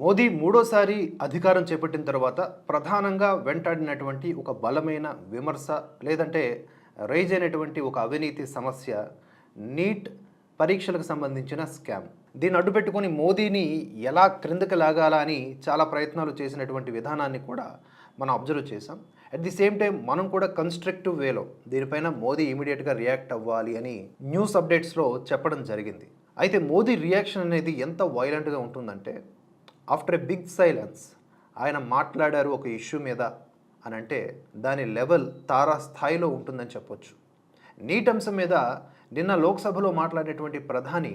మోదీ మూడోసారి అధికారం చేపట్టిన తర్వాత ప్రధానంగా వెంటాడినటువంటి ఒక బలమైన విమర్శ లేదంటే రైజ్ అయినటువంటి ఒక అవినీతి సమస్య నీట్ పరీక్షలకు సంబంధించిన స్కామ్. దీన్ని అడ్డుపెట్టుకొని మోదీని ఎలా క్రిందకి లాగాలా అని చాలా ప్రయత్నాలు చేసినటువంటి విధానాన్ని కూడా మనం అబ్జర్వ్ చేసాం అట్ ది సేమ్ టైం మనం కూడా కన్స్ట్రక్టివ్ వేలో దీనిపైన మోదీ ఇమీడియట్గా రియాక్ట్ అవ్వాలి అని న్యూస్ అప్డేట్స్లో చెప్పడం జరిగింది. అయితే మోదీ రియాక్షన్ అనేది ఎంత వైలెంట్గా ఉంటుందంటే ఆఫ్టర్ ఎ బిగ్ సైలెన్స్ ఆయన మాట్లాడారు ఒక ఇష్యూ మీద అని అంటే దాని లెవెల్ తారా స్థాయిలో ఉంటుందని చెప్పొచ్చు. నీట్ అంశం మీద నిన్న లోక్సభలో మాట్లాడేటువంటి ప్రధాని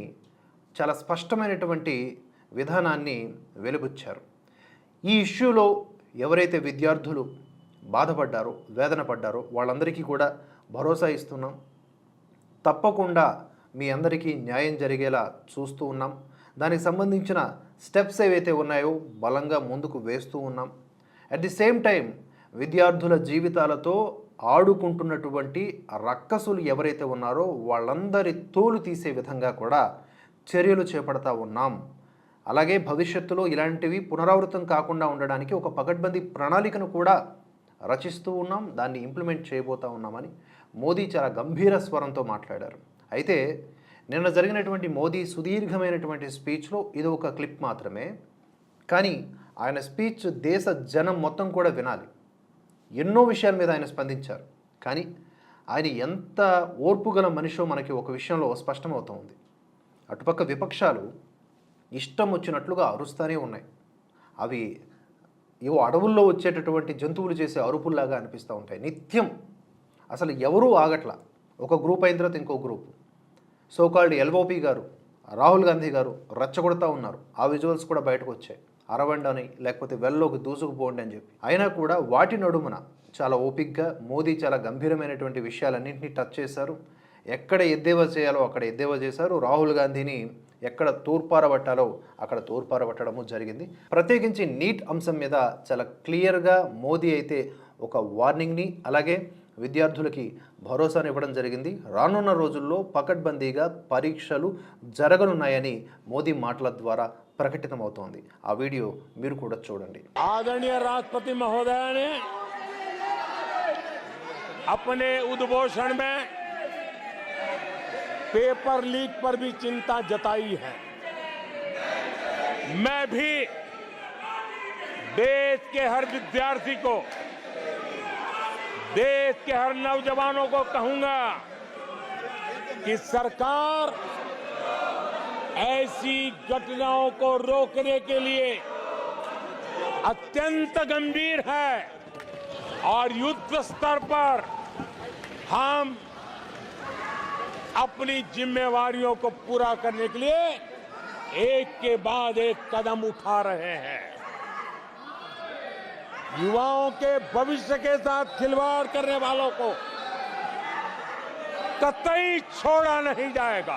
చాలా స్పష్టమైనటువంటి విధానాన్ని వెలుబుచ్చారు. ఈ ఇష్యూలో ఎవరైతే విద్యార్థులు బాధపడ్డారో వేదన పడ్డారో వాళ్ళందరికీ కూడా భరోసా ఇస్తున్నాం. తప్పకుండా మీ అందరికీ న్యాయం జరిగేలా చూస్తూ ఉన్నాం. దానికి సంబంధించిన స్టెప్స్ ఏవైతే ఉన్నాయో బలంగా ముందుకు వేస్తూ ఉన్నాం. అట్ ది సేమ్ టైం విద్యార్థుల జీవితాలతో ఆడుకుంటున్నటువంటి రక్కసులు ఎవరైతే ఉన్నారో వాళ్ళందరి తోలు తీసే విధంగా కూడా చర్యలు చేపడతా ఉన్నాం. అలాగే భవిష్యత్తులో ఇలాంటివి పునరావృతం కాకుండా ఉండడానికి ఒక పకడ్బందీ ప్రణాళికను కూడా రచిస్తూ ఉన్నాం. దాన్ని ఇంప్లిమెంట్ చేయబోతా ఉన్నామని మోదీ చాలా గంభీర స్వరంతో మాట్లాడారు. అయితే నిన్న జరిగినటువంటి మోదీ సుదీర్ఘమైనటువంటి స్పీచ్లో ఇది ఒక క్లిప్ మాత్రమే. కానీ ఆయన స్పీచ్ దేశ జనం మొత్తం కూడా వినాలి. ఎన్నో విషయాల మీద ఆయన స్పందించారు. కానీ ఆయన ఎంత ఓర్పు గల మనిషో మనకి ఒక విషయంలో స్పష్టమవుతోంది. అటుపక్క విపక్షాలు ఇష్టం వచ్చినట్లుగా అరుస్తూనే ఉన్నాయి. అవి ఏవో అడవుల్లో వచ్చేటటువంటి జంతువులు చేసే అరుపుల్లాగా అనిపిస్తూ ఉంటాయి. నిత్యం. అసలు ఎవరూ ఆగట్లా. ఒక గ్రూప్ అయిన తర్వాత ఇంకో గ్రూప్. సోకాల్డ్ ఎల్ఓపి గారు రాహుల్ గాంధీ గారు రెచ్చగొడతా ఉన్నారు. ఆ విజువల్స్ కూడా బయటకు వచ్చాయి. అరవండని లేకపోతే వెల్లోకి దూసుకుపోండి అని చెప్పి. అయినా కూడా వాటి నడుమున చాలా ఓపిక్గా మోదీ చాలా గంభీరమైనటువంటి విషయాలన్నింటినీ టచ్ చేశారు. ఎక్కడ ఎద్దేవా చేయాలో అక్కడ ఎద్దేవా చేశారు. రాహుల్ గాంధీని ఎక్కడ తూర్పారబట్టాలో అక్కడ తూర్పారబట్టడము జరిగింది. ప్రత్యేకించి నీట్ అంశం మీద చాలా క్లియర్గా మోదీ అయితే ఒక వార్నింగ్ని అలాగే విద్యార్థులకి భరోసాను ఇవ్వడం జరిగింది రానున్న రోజుల్లో పకడ్బందీగా పరీక్షలు జరగనున్నాయని మోదీ మాటల ద్వారా ప్రకటితమవుతోంది ఆ వీడియో మీరు కూడా చూడండి आदरणीय राष्ट्रपति महोदय ने अपने उद्घोषण में पेपर लीक पर भी चिंता जताई है मैं भी देश के हर विद्यार्थी को देश के हर नौजवानों को कहूँगा कि सरकार ऐसी घटनाओं को रोकने के लिए अत्यंत गंभीर है और युद्ध स्तर पर हम अपनी जिम्मेवारियों को पूरा करने के लिए एक के बाद एक कदम उठा रहे हैं। युवाओं के भविष्य के साथ खिलवाड़ करने वालों को कतई छोड़ा नहीं जाएगा।